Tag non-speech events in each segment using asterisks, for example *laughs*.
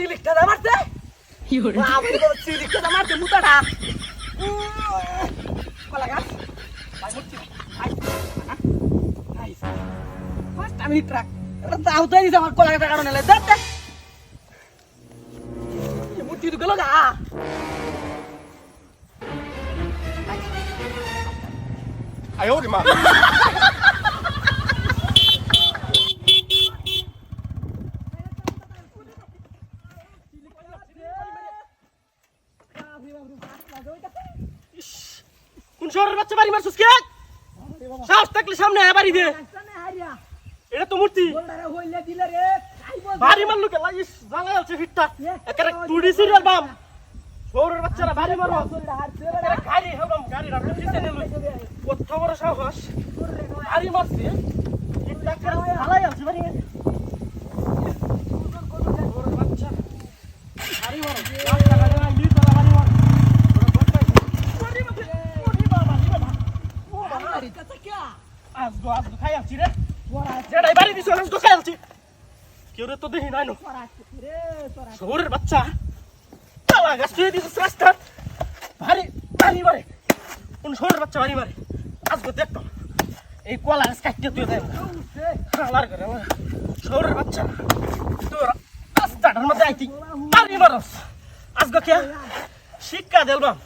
সিলিকটা দা মারতে আমি তো সিলিকটা দা মারতে মুতাটা। কলা গাছ। ভাই মুতি আই আই ফার্স্ট আমি ট্রাক এটা দাও তাই দিছে আমার কলা গাছের কারণে লে দেখ দেখ মুতি তো গেল গা। *laughs* কোন শহরের বাচ্চা বাড়ি মারছিস কে? সাহস থাকলে সামনে আয় বাড়ি দে এটা তো মূর্তি। বাড়ি মারলো কে? লাগিস জ্বালা আছে ফিটটা একেবারে টুডি সিরিয়াল বাম। শহরের বাচ্চারা বাড়ি মারো। গাড়ি হবাম গাড়ি রাখতে কত বড় সাহস। বাড়ি মারছে ফিটটা একেবারে জ্বালাই আছে বাড়ি মারছে শহরের বাচ্চা বাড়ি মারো রাস্তা গাড়ি নাই লিট বাড়ি মারো বাড়ি মারছে বাড়ি বাবা বাড়ি বাবা ও বাবা আজগো আজগো খাই আছি রে। যেটাই বাড়ি দিছো আজগো খাই আছি। কেউ রে তো দেখি নাই নো। শহরের বাচ্চা। চালা গাছ ছুঁয়ে দিছিস রাস্তা। ভারী ভারী মারে কোন শহরের বাচ্চা ভারী মারে আজগো দেখতো এই কলা গাছ কাটতে তুই দেয় হালার করে আমার শহরের বাচ্চা। তোর রাস্তাটার মধ্যে আইতি। ভারী মারস। আজগো কে? শিক্ষা দেলবাম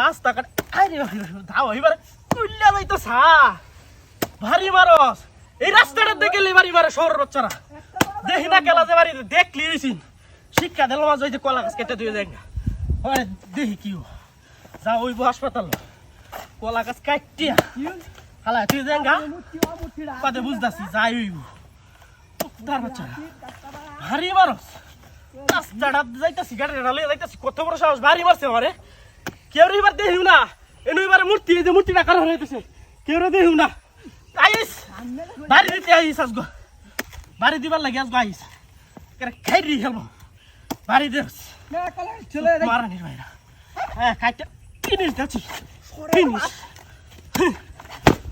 রাস্তা কাট। আরে ধাও এবারে কুল্লা যাইতো সা ভারী মারস এই রাস্তাটা দেখে বাড়ি মারে শহরের বাচ্চারা। দেখি না গেলা যে বাড়ি, দেখলি হইছিন শিক্ষা দিল মাঝে যে কলা গাছ কেটে দিয়ে দেখ হয়, দেখি কি যা ওই হাসপাতাল। কলা গাছ কাটিয়া হালা তুই দেখ গা। পাতে বুঝতাছি, যাই হইব তার বাচ্চারা ভারী মারস রাস্তাটা যাইতাছি, গাড়িটা লইয়া যাইতাছি। কত বড় সাহস, ভারী মারছে আমারে। কেউ এবার দেখিও না। এনে এবার মূর্তি, এই যে মূর্তিটা কারণ হইতেছে। কেউ দেখিও না। আইস। বাড়ি দিতে আইস আজগো। বাড়ি দিবার লাগে আজগো আইস। কেরে খাই দি খেলব। বাড়ি দে। ভাইরা হ্যাঁ খাইতে। ফিনিশ যাচ্ছি ফিনিশ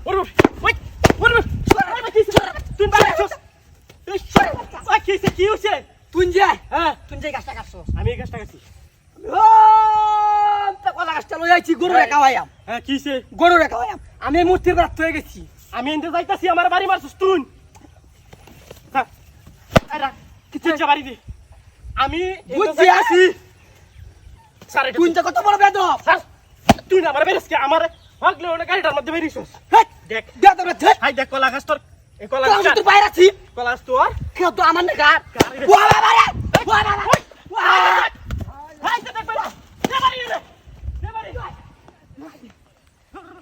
ওরে ওই ওরে তুই বাড়ি আসছ কি হ্যাঁ। তুই যাই গাছটা কাটছস আমি গাছটা লই আইছি গরু রেখা ভাইয়াম হ্যাঁ কি হইছে গরু রেখা ভাইয়াম আমি মূর্তির রাত হয়ে গেছি। আমি এনতে যাইতাছি আমার বাড়ি মারছিস তুই। হ্যাঁ। কিছু বাড়ি দে। আমি বুঝছি আছি সারে তুই তো কত বড় স্যার তুই না আমার বেরেসকে আমার ভাগলে ওটা গাড়িটার মধ্যে বেরিয়েছিস। দেখ। তোর হাই দেখ কলা গাছ তোর এই কলা গাছ তোর বাইরে আছি। কলা গাছ তোর? কেউ তো আমার না রে। বাবা বাবা